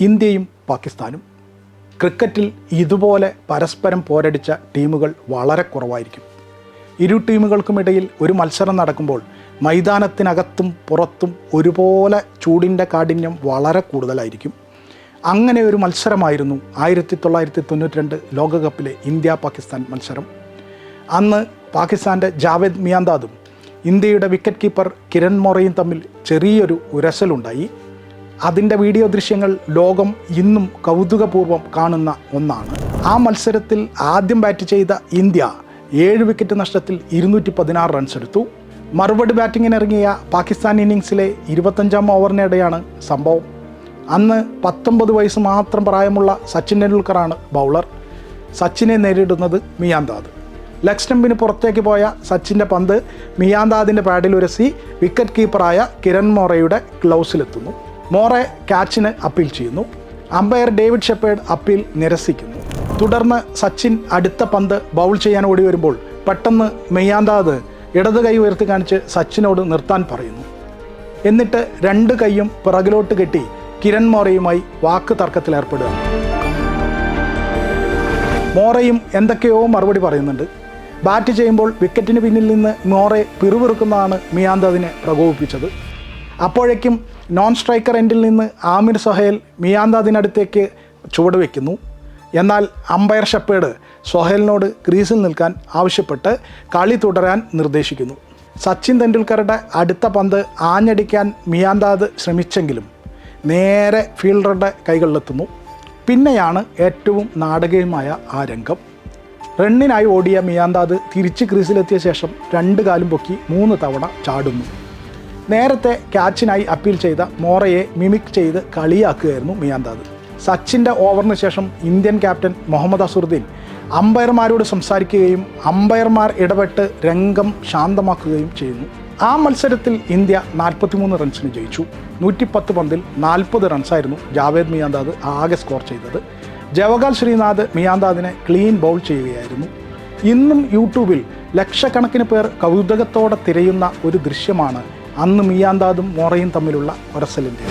ഇന്ത്യയും പാകിസ്ഥാനും ക്രിക്കറ്റിൽ ഇതുപോലെ പരസ്പരം പോരടിച്ച ടീമുകൾ വളരെ കുറവായിരിക്കും. ഇരു ടീമുകൾക്കുമിടയിൽ ഒരു മത്സരം നടക്കുമ്പോൾ മൈതാനത്തിനകത്തും പുറത്തും ഒരുപോലെ ചൂടിന്റെ കാഠിന്യം വളരെ കൂടുതലായിരിക്കും. അങ്ങനെ ഒരു മത്സരമായിരുന്നു ആയിരത്തി തൊള്ളായിരത്തി തൊണ്ണൂറ്റി രണ്ട് ലോകകപ്പിലെ ഇന്ത്യ പാകിസ്ഥാൻ മത്സരം. അന്ന് പാകിസ്ഥാന്റെ ജാവേദ് മിയാന്താദും ഇന്ത്യയുടെ വിക്കറ്റ് കീപ്പർ കിരൺ മോറയും തമ്മിൽ ചെറിയൊരു ഉരസലുണ്ടായി. അതിന്റെ വീഡിയോ ദൃശ്യങ്ങൾ ലോകം ഇന്നും കൗതുകപൂർവം കാണുന്ന ഒന്നാണ്. ആ മത്സരത്തിൽ ആദ്യം ബാറ്റ് ചെയ്ത ഇന്ത്യ ഏഴ് വിക്കറ്റ് നഷ്ടത്തിൽ ഇരുന്നൂറ്റി പതിനാറ് റൺസ് എടുത്തു. മറുപടി ബാറ്റിങ്ങിനിറങ്ങിയ പാകിസ്ഥാൻ ഇന്നിങ്സിലെ ഇരുപത്തഞ്ചാം ഓവറിനിടെയാണ് സംഭവം. അന്ന് പത്തൊമ്പത് വയസ്സ് മാത്രം പ്രായമുള്ള സച്ചിൻ ടെണ്ടുൽക്കറാണ് ബൗളർ സച്ചിനെ നേരിടുന്നത് മിയാന്താദ്. ലെഗ് സ്റ്റമ്പിന് പുറത്തേക്ക് പോയ സച്ചിന്റെ പന്ത് മിയാന്താദിന്റെ പാഡിൽ ഉരസി. വിക്കറ്റ് കീപ്പറായ കിരൺ മോറയുടെ ഗ്ലൗസിലെത്തുന്നു മോറെ ക്യാച്ചിന് അപ്പീൽ ചെയ്യുന്നു. അമ്പയർ ഡേവിഡ് ഷെപ്പേർഡ് അപ്പീൽ നിരസിക്കുന്നു. തുടർന്ന് സച്ചിൻ അടുത്ത പന്ത് ബൗൾ ചെയ്യാൻ ഓടി വരുമ്പോൾ പെട്ടെന്ന് മെയ്യാന്താത് ഇടത് കൈ ഉയർത്തി കാണിച്ച് സച്ചിനോട് നിർത്താൻ പറയുന്നു. എന്നിട്ട് രണ്ട് കൈയും പിറകിലോട്ട് കെട്ടി കിരൺ മോറയുമായി വാക്ക് തർക്കത്തിൽ ഏർപ്പെടുക. മോറയും എന്തൊക്കെയോ മറുപടി പറയുന്നുണ്ട്. ബാറ്റ് ചെയ്യുമ്പോൾ വിക്കറ്റിന് പിന്നിൽ നിന്ന് മോറെ പിറുപിറുക്കുന്നതാണ് മിയാന്തതിനെ പ്രകോപിപ്പിച്ചത്. അപ്പോഴേക്കും നോൺ സ്ട്രൈക്കർ എൻഡിൽ നിന്ന് ആമിർ സൊഹേൽ മിയാന്താദിനടുത്തേക്ക് ചുവട് വയ്ക്കുന്നു. എന്നാൽ അമ്പയർ ഷപ്പേഡ് സൊഹേലിനോട് ക്രീസിൽ നിൽക്കാൻ ആവശ്യപ്പെട്ട് കളി തുടരാൻ നിർദ്ദേശിക്കുന്നു. സച്ചിൻ തെണ്ടുൽക്കറുടെ അടുത്ത പന്ത് ആഞ്ഞടിക്കാൻ മിയാന്താദ് ശ്രമിച്ചെങ്കിലും നേരെ ഫീൽഡറുടെ കൈകളിലെത്തുന്നു. പിന്നെയാണ് ഏറ്റവും നാടകീയമായ ആ രംഗം. റണ്ണിനായി ഓടിയ മിയാന്താദ് തിരിച്ച് ക്രീസിലെത്തിയ ശേഷം രണ്ട് കാലും പൊക്കി മൂന്ന് തവണ ചാടുന്നു. നേരത്തെ ക്യാച്ചിനായി അപ്പീൽ ചെയ്ത മോറയെ മിമിക് ചെയ്ത് കളിയാക്കുകയായിരുന്നു മിയാന്താദ്. സച്ചിന്റെ ഓവറിന് ശേഷം ഇന്ത്യൻ ക്യാപ്റ്റൻ മുഹമ്മദ് അസുറുദ്ദീൻ അമ്പയർമാരോട് സംസാരിക്കുകയും അമ്പയർമാർ ഇടപെട്ട് രംഗം ശാന്തമാക്കുകയും ചെയ്യുന്നു. ആ മത്സരത്തിൽ ഇന്ത്യ നാൽപ്പത്തിമൂന്ന് റൺസിന് ജയിച്ചു. നൂറ്റിപ്പത്ത് പന്തിൽ നാൽപ്പത് റൺസായിരുന്നു ജാവേദ് മിയാന്താദ് ആകെ സ്കോർ ചെയ്തത്. ജവഗാൽ ശ്രീനാഥ് മിയാന്താദിനെ ക്ലീൻ ബൗൾ ചെയ്യുകയായിരുന്നു. ഇന്നും യൂട്യൂബിൽ ലക്ഷക്കണക്കിന് പേർ കൗതുകത്തോടെ തിരയുന്ന ഒരു ദൃശ്യമാണ് അന്ന് മിയാന്താദും മോറയും തമ്മിലുള്ള ഒരസലിന്റെ